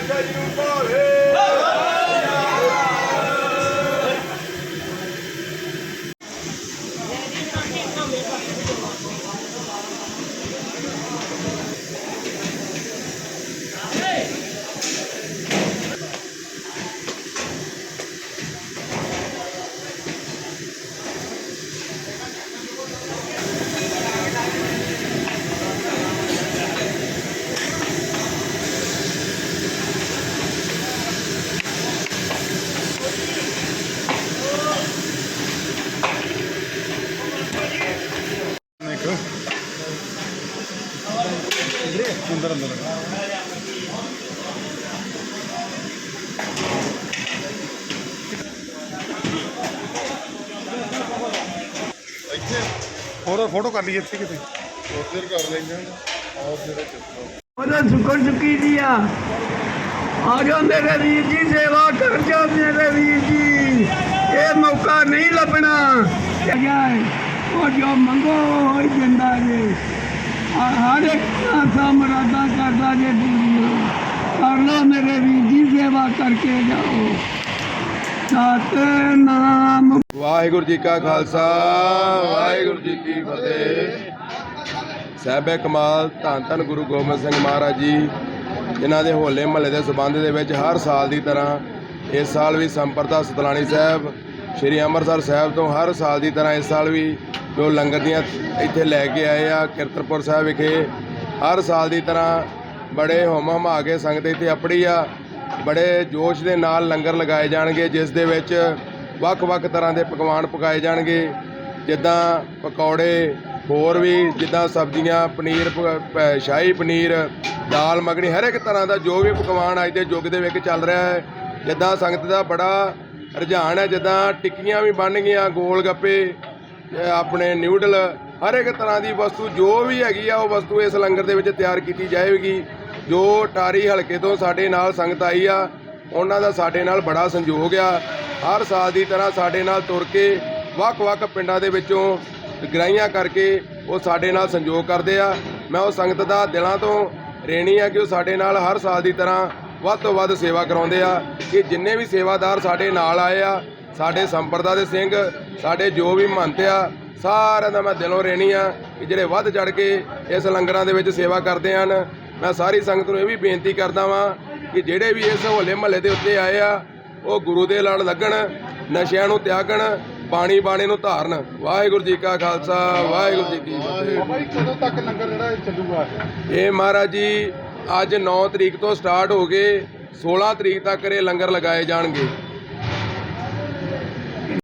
Mas aí não. ਅੰਦਰ ਅੰਦਰ ਇੱਥੇ ਹੋਰ ਫੋਟੋ ਕਰ ਲਈਏ ਇੱਥੇ ਕਿਤੇ। ਉਧਰ ਕਰ ਲੈਂਦੇ ਹਾਂ। ਆਹ ਜਿਹੜਾ ਚੱਕਰ ਉਹਦਾ ਸੁੱਕਣ ਚੁੱਕੀ ਦੀ ਆ। ਆ ਜਾਓ ਮੇਰੇ ਵੀਰ ਜੀ ਸੇਵਾ ਕਰ ਜਾਓ ਮੇਰੇ ਵੀਰ ਜੀ। ਇਹ ਮੌਕਾ ਨਹੀਂ ਲੱਭਣਾ। ਜਾਏ ਉਹ ਜੋ ਮੰਗੋ ਹੋਈ ਦਿੰਦਾ ਜੇ। ਹਰ ਇੱਕ ਆਸਾ ਮਰਾਦਾ ਕਰਦਾ ਜੇ ਪੂਰੀਆਂ ਕਰ ਲਓ ਮੇਰੇ ਵੀਰ ਜੀ, ਸੇਵਾ ਕਰਕੇ ਜਾਓ। ਸਤਨਾਮ। ਵਾਹਿਗੁਰੂ ਜੀ ਕਾ ਖਾਲਸਾ, ਵਾਹਿਗੁਰੂ ਜੀ ਕੀ ਫਤਿਹ। ਸਾਹਿਬੇ ਕਮਾਲ, ਧੰਨ ਧੰਨ ਗੁਰੂ ਗੋਬਿੰਦ ਸਿੰਘ ਮਹਾਰਾਜ ਜੀ ਇਹਨਾਂ ਦੇ ਹੋਲੇ ਮਹੱਲੇ ਦੇ ਸਬੰਧ ਦੇ ਵਿੱਚ ਹਰ ਸਾਲ ਦੀ ਤਰ੍ਹਾਂ ਇਸ ਸਾਲ ਵੀ ਸੰਪਰਦਾ ਸਤਲਾਣੀ ਸਾਹਿਬ, ਸ਼੍ਰੀ ਅੰਮ੍ਰਿਤਸਰ ਸਾਹਿਬ ਤੋਂ ਹਰ ਸਾਲ ਦੀ ਤਰ੍ਹਾਂ ਇਸ ਸਾਲ ਵੀ ਜੋ ਲੰਗਰ ਦੀਆਂ ਇੱਥੇ ਲੈ ਕੇ ਆਏ ਆ ਕਿਰਤਪੁਰ ਸਾਹਿਬ ਵਿਖੇ, ਹਰ ਸਾਲ ਦੀ ਤਰ੍ਹਾਂ ਬੜੇ ਹੋਮ ਹਮਾ ਕੇ ਸੰਗਤ ਇੱਥੇ ਆਪੜੀ ਆ, ਬੜੇ ਜੋਸ਼ ਦੇ ਨਾਲ ਲੰਗਰ ਲਗਾਏ ਜਾਣਗੇ, ਜਿਸ ਦੇ ਵਿੱਚ ਵੱਖ-ਵੱਖ ਤਰ੍ਹਾਂ ਦੇ ਪਕਵਾਨ ਪਕਾਏ ਜਾਣਗੇ, ਜਿੱਦਾਂ ਪਕੌੜੇ, ਹੋਰ ਵੀ ਜਿੱਦਾਂ ਸਬਜ਼ੀਆਂ, ਪਨੀਰ ਪ- ਸ਼ਾਹੀ ਪਨੀਰ, ਦਾਲ, ਮੱਖਣੀ, ਹਰ ਇੱਕ ਤਰ੍ਹਾਂ ਦਾ ਜੋ ਵੀ ਪਕਵਾਨ ਅੱਜ ਦੇ ਯੁੱਗ ਦੇ ਵਿੱਚ ਚੱਲ ਰਿਹਾ ਹੈ, ਜਿੱਦਾਂ ਸੰਗਤ ਦਾ ਬੜਾ ਰੁਝਾਨ ਹੈ, ਜਿੱਦਾਂ ਟਿੱਕੀਆਂ ਵੀ ਬਣ ਗਈਆਂ, ਗੋਲ ਗੱਪੇ ਆਪਣੇ ਨਿਊਡਲ ਹਰ ਇੱਕ ਤਰ੍ਹਾਂ ਦੀ ਵਸਤੂ ਜੋ ਵੀ ਹੈਗੀ ਆ, ਉਹ ਵਸਤੂ ਇਸ ਲੰਗਰ ਦੇ ਵਿੱਚ ਤਿਆਰ ਕੀਤੀ ਜਾਏਗੀ। ਜੋ ਟਾਰੀ ਹਲਕੇ ਤੋਂ ਸਾਡੇ ਨਾਲ ਸੰਗਤ ਆਈ ਆ, ਉਹਨਾਂ ਦਾ ਸਾਡੇ ਨਾਲ ਬੜਾ ਸੰਯੋਗ ਆ। ਹਰ ਸਾਲ ਦੀ ਤਰ੍ਹਾਂ ਸਾਡੇ ਨਾਲ ਤੁਰ ਕੇ ਵੱਖ-ਵੱਖ ਪਿੰਡਾਂ ਦੇ ਵਿੱਚੋਂ ਗ੍ਰਾਈਆਂ ਕਰਕੇ ਉਹ ਸਾਡੇ ਨਾਲ ਸੰਯੋਗ ਕਰਦੇ ਆ। ਮੈਂ ਉਹ ਸੰਗਤ ਦਾ ਦਿਲਾਂ ਤੋਂ ਰੇਣੀ ਆ ਕਿ ਉਹ ਸਾਡੇ ਨਾਲ ਹਰ ਸਾਲ ਦੀ ਤਰ੍ਹਾਂ ਵੱਧ ਤੋਂ ਵੱਧ ਸੇਵਾ ਕਰਾਉਂਦੇ ਆ ਕਿ ਜਿੰਨੇ ਵੀ ਸੇਵਾਦਾਰ ਸਾਡੇ ਨਾਲ ਆਏ ਆ ਸਾਡੇ ਸੰਪਰਦਾ ਦੇ ਸਿੰਘ ਸਾਡੇ ਜੋ ਵੀ ਮਹੰਤ ਆ ਸਾਰਿਆਂ ਦਾ ਮੈਂ ਦਿਲੋਂ ਰੇਣੀ ਆ ਕਿ ਜਿਹੜੇ ਵੱਧ ਚੜ ਕੇ ਇਸ ਲੰਗਰਾਂ ਦੇ ਵਿੱਚ ਸੇਵਾ ਕਰਦੇ ਹਨ। ਮੈਂ ਸਾਰੀ ਸੰਗਤ ਨੂੰ ਇਹ ਵੀ ਬੇਨਤੀ ਕਰਦਾ ਵਾਂ ਕਿ ਜਿਹੜੇ ਵੀ ਇਸ ਹੋਲੇ ਮਹੱਲੇ ਦੇ ਉੱਤੇ ਆਏ ਆ ਉਹ ਗੁਰੂ ਦੇ ਲੜ ਲੱਗਣ ਨਸ਼ਿਆਂ ਨੂੰ ਤਿਆਗਣ ਬਾਣੀ ਬਾਣੇ ਨੂੰ ਧਾਰਨ। ਵਾਹਿਗੁਰੂ ਜੀ ਕਾ ਖਾਲਸਾ ਵਾਹਿਗੁਰੂ ਜੀ ਕੀ ਫਤਿਹ। ਜੀ ਕਦੋਂ ਤੱਕ ਲੰਗਰ ਜਿਹੜਾ ਇਹ ਚੱਲੂਗਾ? ਇਹ ਮਹਾਰਾਜ ਜੀ ਅੱਜ 9 ਤਰੀਕ ਤੋਂ ਸਟਾਰਟ ਹੋ ਗਏ 16 ਤਰੀਕ ਤੱਕ ਇਹ ਲੰਗਰ ਲਗਾਏ ਜਾਣਗੇ।